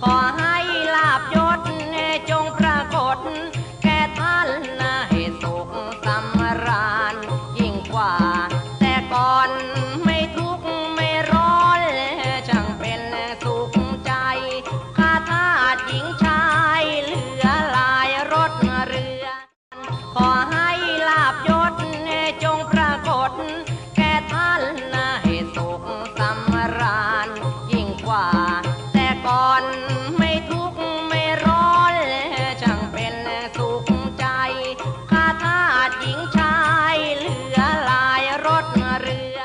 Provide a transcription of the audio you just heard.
ขอให้ลาบยศจงปรากฏ แก่ท่านให้สุขสำราญยิ่งกว่าแต่ก่อน